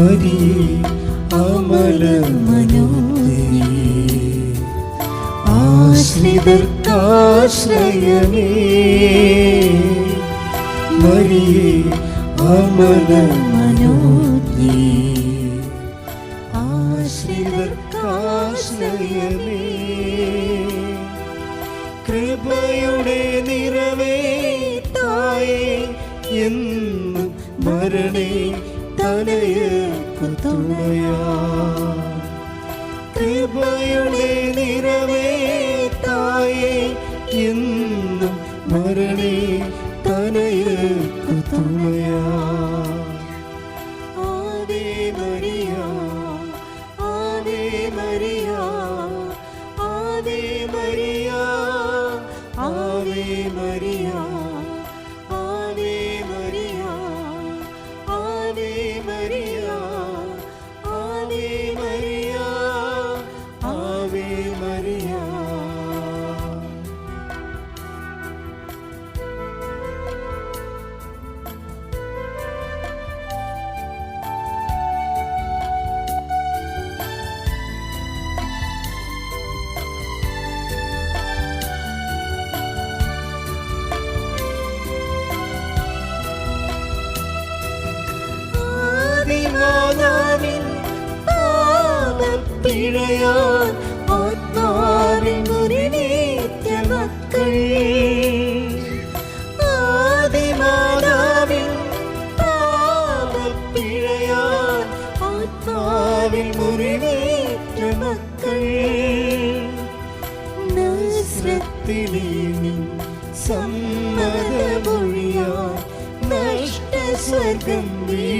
മരിയേ അമല ആശ്രിതർക്കാശ്രയമേ മരിയേ അമല മനോദരി ആശ്രിതർക്കാശ്രയമേ കൃപയുടെ നിറവേ തായേ എന്നും മരണേ. തനയക്കു തുണയാ കൃപയുടെ നിറവേ തായേ എന്നും മരണേ തനയക്കു തുണയാ Ave Maria Ave Maria Ave Maria Ave പിഴയാൻ ആത്മാവിൽ മുറിവേറ്റ മക്കൾ ആദിമാതാവിൽ പാപപ്പിഴയാൻ ആത്മാവിൽ മുറിവേറ്റ മക്കൾ നസ്രത്തിലെ സമ്മതമൊഴിയാൻ നഷ്ട സ്വർഗം വീ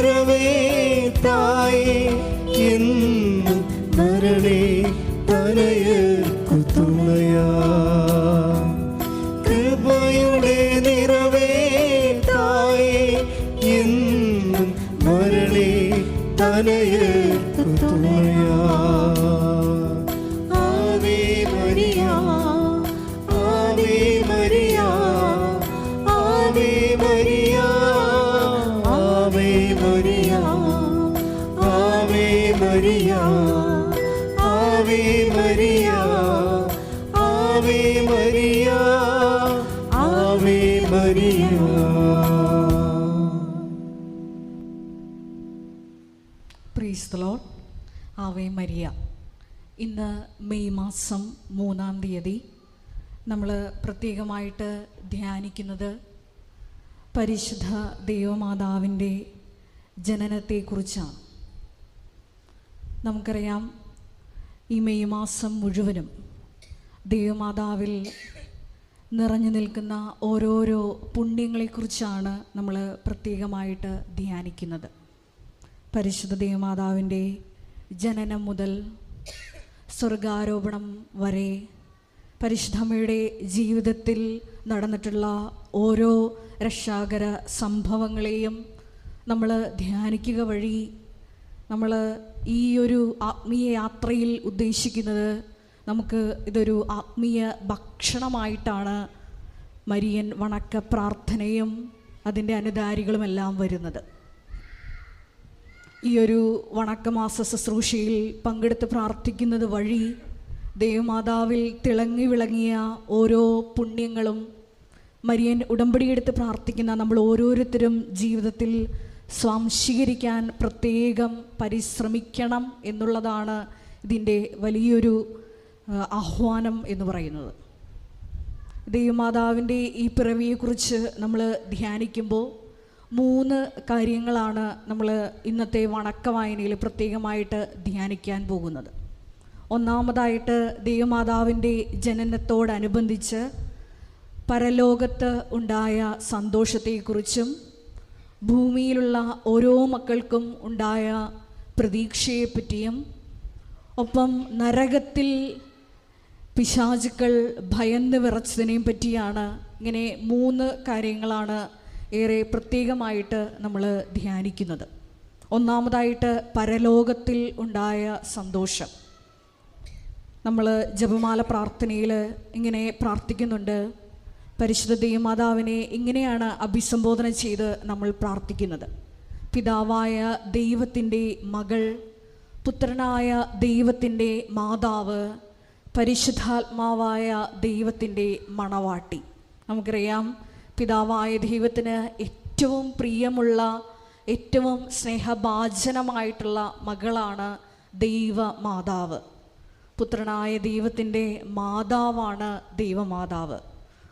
இரவே Maria Ave Maria ave Maria. Praise the lord ave Maria. ഇന്ന് മെയ് മാസം മൂന്നാം തീയതി നമ്മൾ പ്രത്യേകമായിട്ട് ധ്യാനിക്കുന്നത് പരിശുദ്ധ ദൈവമാതാവിന്റെ ജനനത്തെക്കുറിച്ചാണ്. നമുക്കറിയാം ഈ മെയ് മാസം മുഴുവനും ദൈവമാതാവിൽ നിറഞ്ഞു നിൽക്കുന്ന ഓരോരോ പുണ്യങ്ങളെക്കുറിച്ചാണ് നമ്മൾ പ്രത്യേകമായിട്ട് ധ്യാനിക്കുന്നത്. പരിശുദ്ധ ദേവമാതാവിന്റെ ജനനം മുതൽ സ്വർഗാരോപണം വരെ പരിശുദ്ധമ്മയുടെ ജീവിതത്തിൽ നടന്നിട്ടുള്ള ഓരോ രക്ഷാകര സംഭവങ്ങളെയും നമ്മൾ ധ്യാനിക്കുക വഴി നമ്മൾ ഈ ഒരു ആത്മീയ യാത്രയിൽ ഉദ്ദേശിക്കുന്നത് നമുക്ക് ഇതൊരു ആത്മീയ ഭക്ഷണമായിട്ടാണ് മരിയൻ വണക്ക പ്രാർത്ഥനയും അതിന്റെ അനുധാരികളുമെല്ലാം വരുന്നത്. ഈ ഒരു വണക്കമാസ ശുശ്രൂഷയിൽ പങ്കെടുത്ത് പ്രാർത്ഥിക്കുന്നത് വഴി ദേവമാതാവിൽ തിളങ്ങി വിളങ്ങിയ ഓരോ പുണ്യങ്ങളും മരിയൻ ഉടമ്പടിയെടുത്ത് പ്രാർത്ഥിക്കുന്ന നമ്മൾ ഓരോരുത്തരും ജീവിതത്തിൽ സ്വാംശീകരിക്കാൻ പ്രത്യേകം പരിശ്രമിക്കണം എന്നുള്ളതാണ് ഇതിന്റെ വലിയൊരു ആഹ്വാനം എന്ന് പറയുന്നത്. ദൈവമാതാവിന്റെ ഈ പിറവിയെക്കുറിച്ച് നമ്മൾ ധ്യാനിക്കുമ്പോൾ മൂന്ന് കാര്യങ്ങളാണ് നമ്മൾ ഇന്നത്തെ വണക്ക വായനയിൽ പ്രത്യേകമായിട്ട് ധ്യാനിക്കാൻ പോകുന്നത്. ഒന്നാമതായിട്ട് ദൈവമാതാവിന്റെ ജനനത്തോടനുബന്ധിച്ച് പരലോകത്ത് ഉണ്ടായ സന്തോഷത്തെക്കുറിച്ചും ഭൂമിയിലുള്ള ഓരോ മക്കൾക്കും ഉണ്ടായ പ്രതീക്ഷയെപ്പറ്റിയും ഒപ്പം നരകത്തിൽ പിശാചുക്കൾ ഭയന്ന് വിറച്ചതിനെയും പറ്റിയാണ് ഇങ്ങനെ മൂന്ന് കാര്യങ്ങളാണ് ഏറെ പ്രത്യേകമായിട്ട് നമ്മൾ ധ്യാനിക്കുന്നത്. ഒന്നാമതായിട്ട് പരലോകത്തിൽ ഉണ്ടായ സന്തോഷം. നമ്മൾ ജപമാല പ്രാർത്ഥനയിൽ ഇങ്ങനെ പ്രാർത്ഥിക്കുന്നുണ്ട്. പരിശുദ്ധ ദൈവമാതാവിനെ ഇങ്ങനെയാണ് അഭിസംബോധന ചെയ്ത് നമ്മൾ പ്രാർത്ഥിക്കുന്നത്. പിതാവായ ദൈവത്തിന്റെ മകൾ പുത്രനായ ദൈവത്തിന്റെ മാതാവ് പരിശുദ്ധാത്മാവായ ദൈവത്തിന്റെ മണവാട്ടി. നമുക്കറിയാം പിതാവായ ദൈവത്തിന് ഏറ്റവും പ്രിയമുള്ള ഏറ്റവും സ്നേഹഭാജനമായിട്ടുള്ള മകളാണ് ദൈവ മാതാവ് പുത്രനായ ദൈവത്തിന്റെ മാതാവാണ് ദൈവമാതാവ്.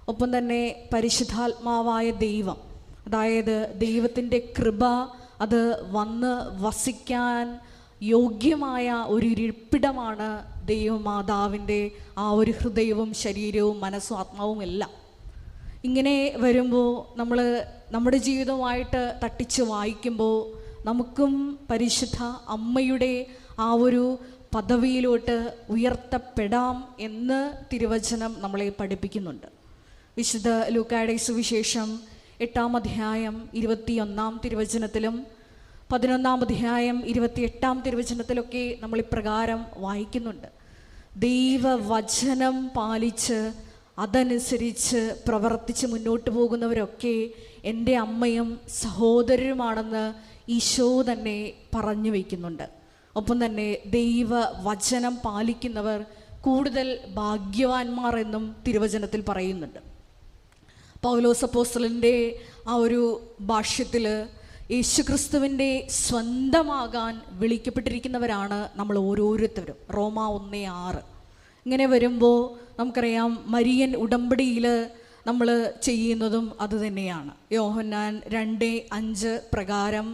ഒപ്പം തന്നെ പരിശുദ്ധാത്മാവായ ദൈവം. അതായത് ദൈവത്തിന്റെ കൃപ അത് വന്ന് വസിക്കാൻ യോഗ്യമായ ഒരു ഇരിപ്പിടമാണ് ദൈവമാതാവിന്റെ ആ ഒരു ഹൃദയവും ശരീരവും മനസ്സും ആത്മാവും എല്ലാം. ഇങ്ങനെ വരുമ്പോൾ നമ്മൾ നമ്മുടെ ജീവിതവുമായിട്ട് തട്ടിച്ച് വായിക്കുമ്പോൾ നമുക്കും പരിശുദ്ധ അമ്മയുടെ ആ ഒരു പദവിയിലോട്ട് ഉയർത്തപ്പെടാം എന്ന് തിരുവചനം നമ്മളെ പഠിപ്പിക്കുന്നുണ്ട്. വിശുദ്ധ ലൂക്കായുടെ സുവിശേഷം എട്ടാം അധ്യായം ഇരുപത്തിയൊന്നാം തിരുവചനത്തിലും പതിനൊന്നാം അധ്യായം ഇരുപത്തിയെട്ടാം തിരുവചനത്തിലൊക്കെ നമ്മൾ ഇപ്രകാരം വായിക്കുന്നുണ്ട്. ദൈവവചനം പാലിച്ച് അതനുസരിച്ച് പ്രവർത്തിച്ച് മുന്നോട്ട് പോകുന്നവരൊക്കെ എന്റെ അമ്മയും സഹോദരരുമാണെന്ന് ഈശോ തന്നെ പറഞ്ഞു വയ്ക്കുന്നുണ്ട് ഒപ്പം തന്നെ ദൈവവചനം പാലിക്കുന്നവർ കൂടുതൽ ഭാഗ്യവാന്മാർ എന്നും തിരുവചനത്തിൽ പറയുന്നുണ്ട്. പൗലോസ് അപ്പോസ്റ്റലിന്റെ ആ ഒരു ഭാഷ്യത്തിൽ യേശുക്രിസ്തുവിന്റെ സ്വന്തമാകാൻ വിളിക്കപ്പെട്ടിരിക്കുന്നവരാണ് നമ്മൾ ഓരോരുത്തരും. റോമ ഒന്നേ ആറ്. ഇങ്ങനെ വരുമ്പോൾ നമുക്കറിയാം മരിയൻ ഉടമ്പടിയിൽ നമ്മൾ ചെയ്യുന്നതും അതുതന്നെയാണ് യോഹന്നാൻ രണ്ട് അഞ്ച് പ്രകാരം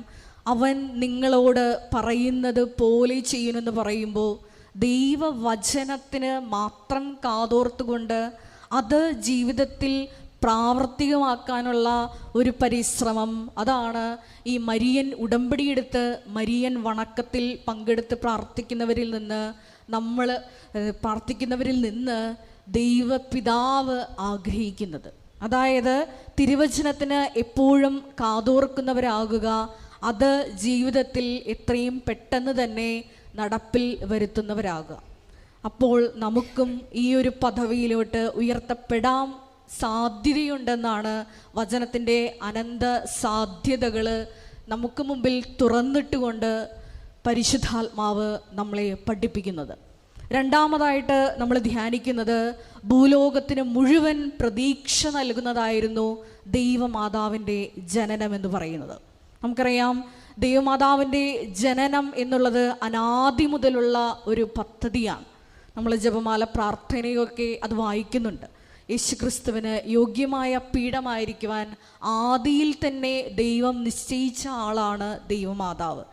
അവൻ നിങ്ങളോട് പറയുന്നത് പോലെ ചെയ്യുന്നെന്ന് പറയുമ്പോൾ ദൈവവചനത്തിന് മാത്രം കാതോർത്തുകൊണ്ട് അത് ജീവിതത്തിൽ പ്രാവർത്തികമാക്കാനുള്ള ഒരു പരിശ്രമം. അതാണ് ഈ മരിയൻ ഉടമ്പടിയെടുത്ത് മരിയൻ വണക്കത്തിൽ പങ്കെടുത്ത് പ്രാർത്ഥിക്കുന്നവരിൽ നിന്ന് നമ്മൾ പ്രാർത്ഥിക്കുന്നവരിൽ നിന്ന് ദൈവപിതാവ് ആഗ്രഹിക്കുന്നത്. അതായത് തിരുവചനത്തിന് എപ്പോഴും കാതോർക്കുന്നവരാകുക അത് ജീവിതത്തിൽ എത്രയും പെട്ടെന്ന് തന്നെ നടപ്പിൽ വരുത്തുന്നവരാകുക. അപ്പോൾ നമുക്കും ഈ ഒരു പദവിയിലോട്ട് ഉയർത്തപ്പെടാം സാധ്യതയുണ്ടെന്നാണ് വചനത്തിന്റെ അനന്ത സാധ്യതകൾ നമുക്ക് മുമ്പിൽ തുറന്നിട്ടുകൊണ്ട് പരിശുദ്ധാത്മാവ് നമ്മളെ പഠിപ്പിക്കുന്നത്. രണ്ടാമതായിട്ട് നമ്മൾ ധ്യാനിക്കുന്നത് ഭൂലോകത്തിന് മുഴുവൻ പ്രതീക്ഷ നൽകുന്നതായിരുന്നു ദൈവമാതാവിന്റെ ജനനം എന്ന് പറയുന്നത്. നമുക്കറിയാം ദൈവമാതാവിന്റെ ജനനം എന്നുള്ളത് അനാദി മുതലുള്ള ഒരു പദ്ധതിയാണ്. നമ്മൾ ജപമാല പ്രാർത്ഥനയൊക്കെ അത് വായിക്കുന്നുണ്ട്. യേശുക്രിസ്തുവിന് യോഗ്യമായ പീഠമായിരിക്കുവാൻ ആദിയിൽ തന്നെ ദൈവം നിശ്ചയിച്ച ആളാണ് ദൈവമാതാവ്.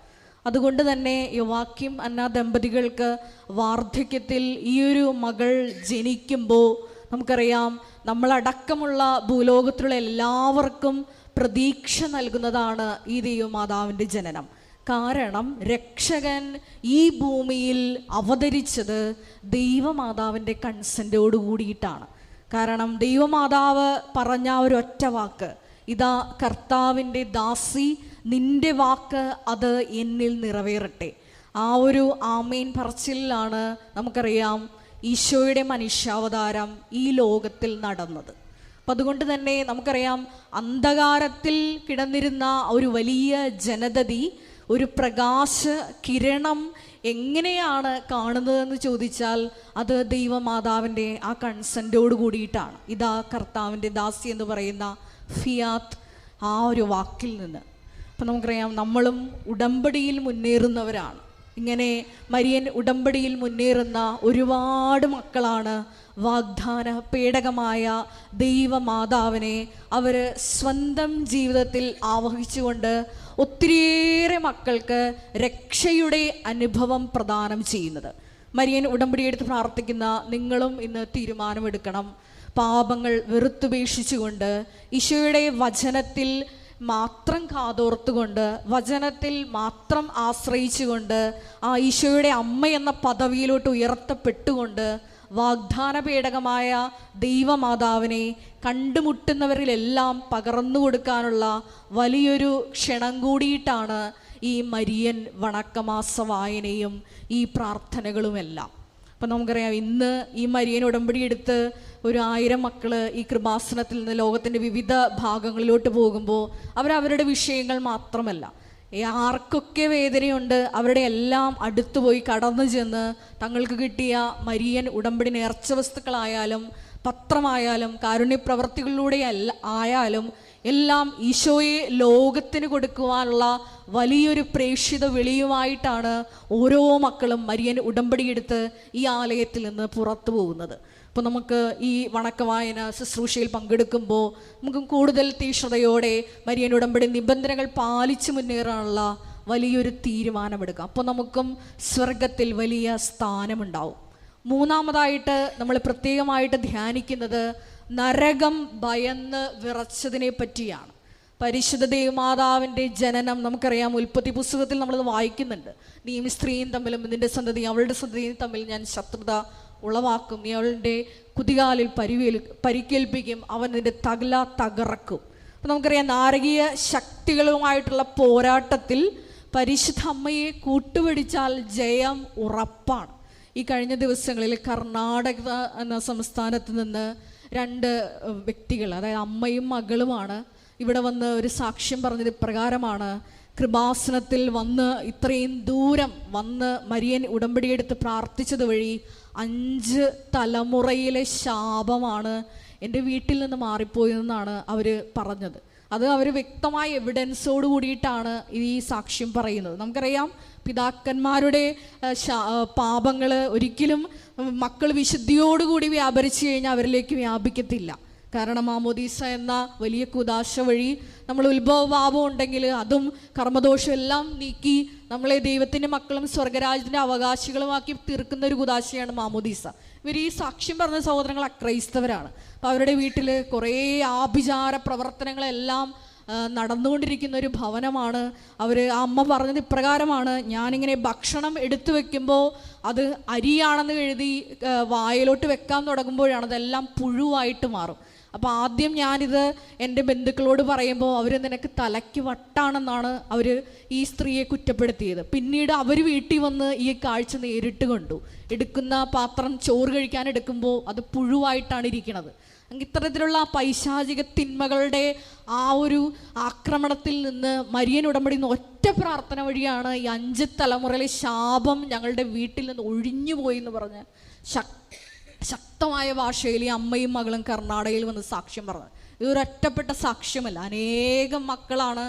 അതുകൊണ്ട് തന്നെ യുവാക്യം അന്ന ദമ്പതികൾക്ക് വാർദ്ധക്യത്തിൽ ഈ ഒരു മകൾ ജനിക്കുമ്പോൾ നമുക്കറിയാം നമ്മളടക്കമുള്ള ഭൂലോകത്തിലുള്ള എല്ലാവർക്കും പ്രതീക്ഷ നൽകുന്നതാണ് ഈ ദൈവമാതാവിന്റെ ജനനം. കാരണം രക്ഷകൻ ഈ ഭൂമിയിൽ അവതരിച്ചത് ദൈവമാതാവിന്റെ കൺസെന്റോട് കൂടിയിട്ടാണ്. കാരണം ദൈവമാതാവ് പറഞ്ഞ ഒരൊറ്റ വാക്ക്. ഇതാ കർത്താവിന്റെ ദാസി നിന്റെ വാക്ക് അത് എന്നിൽ നിറവേറട്ടെ. ആ ഒരു ആമീൻ പറച്ചിലാണ് നമുക്കറിയാം ഈശോയുടെ മനുഷ്യാവതാരം ഈ ലോകത്തിൽ നടന്നത്. അപ്പം അതുകൊണ്ട് തന്നെ നമുക്കറിയാം അന്ധകാരത്തിൽ കിടന്നിരുന്ന ഒരു വലിയ ജനതതി ഒരു പ്രകാശ കിരണം എങ്ങനെയാണ് കാണുന്നതെന്ന് ചോദിച്ചാൽ അത് ദൈവമാതാവിന്റെ ആ കൺസെന്റോട് കൂടിയിട്ടാണ്. ഇതാ കർത്താവിന്റെ ദാസി എന്ന് പറയുന്ന ഫിയാത്ത് ആ ഒരു വാക്കിൽ നിന്ന്. അപ്പം നമുക്കറിയാം നമ്മളും ഉടമ്പടിയിൽ മുന്നേറുന്നവരാണ്. ഇങ്ങനെ മരിയൻ ഉടമ്പടിയിൽ മുന്നേറുന്ന ഒരുപാട് മക്കളാണ് വാഗ്ദാന പേടകമായ ദൈവമാതാവിനെ അവർ സ്വന്തം ജീവിതത്തിൽ ആവഹിച്ചുകൊണ്ട് ഒത്തിരിയേറെ മക്കൾക്ക് രക്ഷയുടെ അനുഭവം പ്രദാനം ചെയ്യുന്നത്. മരിയൻ ഉടമ്പടിയെടുത്ത് പ്രാർത്ഥിക്കുന്ന നിങ്ങളും ഇന്ന് തീരുമാനമെടുക്കണം. പാപങ്ങൾ വെറുത്തുപേക്ഷിച്ചുകൊണ്ട് ഈശോയുടെ വചനത്തിൽ മാത്രം കാതോർത്തുകൊണ്ട് വചനത്തിൽ മാത്രം ആശ്രയിച്ചുകൊണ്ട് ആ ഈശോയുടെ അമ്മ എന്ന പദവിയിലോട്ട് ഉയർത്തപ്പെട്ടുകൊണ്ട് വാഗ്ദാന പേടകമായ ദൈവമാതാവിനെ കണ്ടുമുട്ടുന്നവരിലെല്ലാം പകർന്നു കൊടുക്കാനുള്ള വലിയൊരു ക്ഷണം കൂടിയിട്ടാണ് ഈ മരിയൻ വണക്കമാസ വായനയും ഈ പ്രാർത്ഥനകളുമെല്ലാം. അപ്പം നമുക്കറിയാം ഇന്ന് ഈ മരിയൻ ഉടമ്പടി എടുത്ത് ഒരു ആയിരം മക്കൾ ഈ കൃപാസനത്തിൽ നിന്ന് ലോകത്തിന്റെ വിവിധ ഭാഗങ്ങളിലോട്ട് പോകുമ്പോൾ അവരവരുടെ വിഷയങ്ങൾ മാത്രമല്ല. ആർക്കൊക്കെ വേദനയുണ്ട് അവരുടെ എല്ലാം അടുത്ത് പോയി കടന്നു ചെന്ന് തങ്ങൾക്ക് കിട്ടിയ മരിയൻ ഉടമ്പടി നേർച്ച വസ്തുക്കളായാലും പത്രമായാലും കാരുണ്യപ്രവർത്തികളിലൂടെ അല്ല ആയാലും എല്ലാം ഈശോയെ ലോകത്തിന് കൊടുക്കുവാനുള്ള വലിയൊരു പ്രേക്ഷിത വിളിയുമായിട്ടാണ് ഓരോ മക്കളും മരിയൻ ഉടമ്പടിയെടുത്ത് ഈ ആലയത്തിൽ നിന്ന് പുറത്തു പോകുന്നത്. അപ്പോൾ നമുക്ക് ഈ വണക്കവായന ശുശ്രൂഷയിൽ പങ്കെടുക്കുമ്പോൾ നമുക്ക് കൂടുതൽ തീക്ഷ്ണതയോടെ മരിയൻ ഉടമ്പടി നിബന്ധനകൾ പാലിച്ചു മുന്നേറാനുള്ള വലിയൊരു തീരുമാനമെടുക്കാം. അപ്പോൾ നമുക്കും സ്വർഗത്തിൽ വലിയ സ്ഥാനമുണ്ടാവും. മൂന്നാമതായിട്ട് നമ്മൾ പ്രത്യേകമായിട്ട് ധ്യാനിക്കുന്നത് നരകം ഭയന്ന് വിറച്ചതിനെ പറ്റിയാണ്. പരിശുദ്ധ ദേവമാതാവിന്റെ ജനനം നമുക്കറിയാം. ഉൽപ്പത്തി പുസ്തകത്തിൽ നമ്മളത് വായിക്കുന്നുണ്ട്. നീയും സ്ത്രീയും തമ്മിലും നിന്റെ സന്തതി അവളുടെ സന്തതിയും തമ്മിൽ ഞാൻ ശത്രുത ഉളവാക്കും. നീ അവളുടെ കുതികാലിൽ പരിവേൽ പരിക്കേൽപ്പിക്കും. അവൻ നിന്റെ തകല തകർക്കും അപ്പം നമുക്കറിയാം നാരകീയ ശക്തികളുമായിട്ടുള്ള പോരാട്ടത്തിൽ പരിശുദ്ധ അമ്മയെ കൂട്ടുപിടിച്ചാൽ ജയം ഉറപ്പാണ്. ഈ കഴിഞ്ഞ ദിവസങ്ങളിൽ കർണാടക എന്ന സംസ്ഥാനത്ത് നിന്ന് രണ്ട് വ്യക്തികൾ അതായത് അമ്മയും മകളുമാണ് ഇവിടെ വന്ന് ഒരു സാക്ഷ്യം പറഞ്ഞത് ഇപ്രകാരമാണ്. കൃപാസനത്തിൽ വന്ന് ഇത്രയും ദൂരം വന്ന് മരിയൻ ഉടമ്പടിയെടുത്ത് പ്രാർത്ഥിച്ചത് വഴി അഞ്ച് തലമുറയിലെ ശാപമാണ് എന്റെ വീട്ടിൽ നിന്ന് മാറിപ്പോയതെന്നാണ് അവർ പറഞ്ഞത്. അത് അവർ വ്യക്തമായ എവിഡൻസോട് കൂടിയിട്ടാണ് ഈ സാക്ഷ്യം പറയുന്നത്. നമുക്കറിയാം പിതാക്കന്മാരുടെ പാപങ്ങൾ ഒരിക്കലും മക്കൾ വിശുദ്ധിയോടുകൂടി വ്യാപരിച്ചു കഴിഞ്ഞാൽ അവരിലേക്ക് വ്യാപിക്കത്തില്ല. കാരണം മാമോദീസ എന്ന വലിയ കുദാശ വഴി നമ്മൾ ഉത്ഭവഭാവം ഉണ്ടെങ്കിൽ അതും കർമ്മദോഷം എല്ലാം നീക്കി നമ്മളെ ദൈവത്തിന്റെ മക്കളും സ്വർഗരാജ്യത്തിന്റെ അവകാശികളുമാക്കി തീർക്കുന്ന ഒരു കുദാശയാണ് മാമോദീസ ഇവർ ഈ സാക്ഷ്യം പറഞ്ഞ സഹോദരങ്ങൾ അക്രൈസ്തവരാണ്. അപ്പോൾ അവരുടെ വീട്ടിൽ കുറേ ആഭിചാര പ്രവർത്തനങ്ങളെല്ലാം നടന്നുകൊണ്ടിരിക്കുന്ന ഒരു ഭവനമാണ്. അവർ ആ അമ്മ പറഞ്ഞത് ഇപ്രകാരമാണ് ഞാനിങ്ങനെ ഭക്ഷണം എടുത്തു വെക്കുമ്പോൾ അത് അരിയാണെന്ന് എഴുതി വായിലോട്ട് വെക്കാൻ തുടങ്ങുമ്പോഴാണ് അതെല്ലാം പുഴുവായിട്ട് മാറും. അപ്പോൾ ആദ്യം ഞാനിത് എന്റെ ബന്ധുക്കളോട് പറയുമ്പോൾ അവർ നിനക്ക് തലയ്ക്ക് വട്ടാണെന്നാണ് അവർ ഈ സ്ത്രീയെ കുറ്റപ്പെടുത്തിയത്. പിന്നീട് അവർ വീട്ടിൽ വന്ന് ഈ കാഴ്ച നേരിട്ട് കണ്ടു. എടുക്കുന്ന പാത്രം ചോറ് കഴിക്കാൻ എടുക്കുമ്പോൾ അത് പുഴുവായിട്ടാണ് ഇരിക്കുന്നത്. ഇത്തരത്തിലുള്ള പൈശാചിക തിന്മകളുടെ ആ ഒരു ആക്രമണത്തിൽ നിന്ന് മരിയൻ ഉടമ്പടി നിന്ന് ഒറ്റ പ്രാർത്ഥന വഴിയാണ് ഈ അഞ്ച് തലമുറയിലെ ശാപം ഞങ്ങളുടെ വീട്ടിൽ നിന്ന് ഒഴിഞ്ഞു പോയി എന്ന് പറഞ്ഞ് ശക് ശക്തമായ ഭാഷയിൽ ഈ അമ്മയും മകളും കർണാടകയിൽ വന്ന് സാക്ഷ്യം പറഞ്ഞത് ഇതൊരു ഒറ്റപ്പെട്ട സാക്ഷ്യമല്ല. അനേകം മക്കളാണ്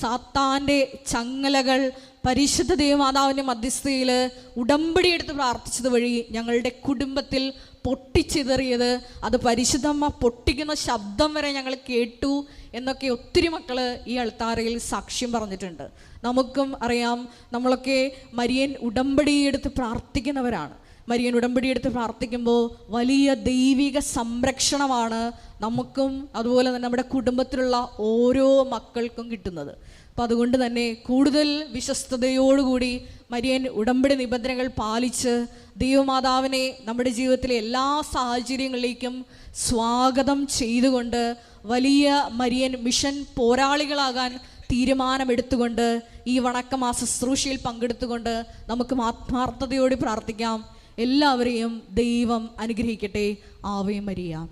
സാത്താന്റെ ചങ്ങലകൾ പരിശുദ്ധ ദേവമാതാവിന്റെ മധ്യസ്ഥയിൽ ഉടമ്പടി എടുത്ത് പ്രാർത്ഥിച്ചത് വഴി ഞങ്ങളുടെ കുടുംബത്തിൽ പൊട്ടിച്ചിതറിയത്. അത് പരിശുദ്ധമ്മ പൊട്ടിക്കുന്ന ശബ്ദം വരെ ഞങ്ങൾ കേട്ടു എന്നൊക്കെ ഒത്തിരി മക്കൾ ഈ അൾത്താരയിൽ സാക്ഷ്യം പറഞ്ഞിട്ടുണ്ട്. നമുക്കും അറിയാം നമ്മളൊക്കെ മരിയൻ ഉടമ്പടി എടുത്ത് പ്രാർത്ഥിക്കുന്നവരാണ്. മരിയൻ ഉടമ്പടി എടുത്ത് പ്രാർത്ഥിക്കുമ്പോൾ വലിയ ദൈവിക സംരക്ഷണമാണ് നമുക്കും അതുപോലെ തന്നെ നമ്മുടെ കുടുംബത്തിലുള്ള ഓരോ മക്കൾക്കും കിട്ടുന്നത്. അപ്പം അതുകൊണ്ട് തന്നെ കൂടുതൽ വിശ്വസ്തയോടുകൂടി മരിയൻ ഉടമ്പടി നിബന്ധനകൾ പാലിച്ച് ദൈവമാതാവിനെ നമ്മുടെ ജീവിതത്തിലെ എല്ലാ സാഹചര്യങ്ങളിലേക്കും സ്വാഗതം ചെയ്തുകൊണ്ട് വലിയ മരിയൻ മിഷൻ പോരാളികളാകാൻ തീരുമാനമെടുത്തുകൊണ്ട് ഈ വണക്കമാസ ശുശ്രൂഷയിൽ പങ്കെടുത്തുകൊണ്ട് നമുക്ക് ആത്മാർത്ഥതയോടെ പ്രാർത്ഥിക്കാം. എല്ലാവരെയും ദൈവം അനുഗ്രഹിക്കട്ടെ. ആവേ മരിയാം.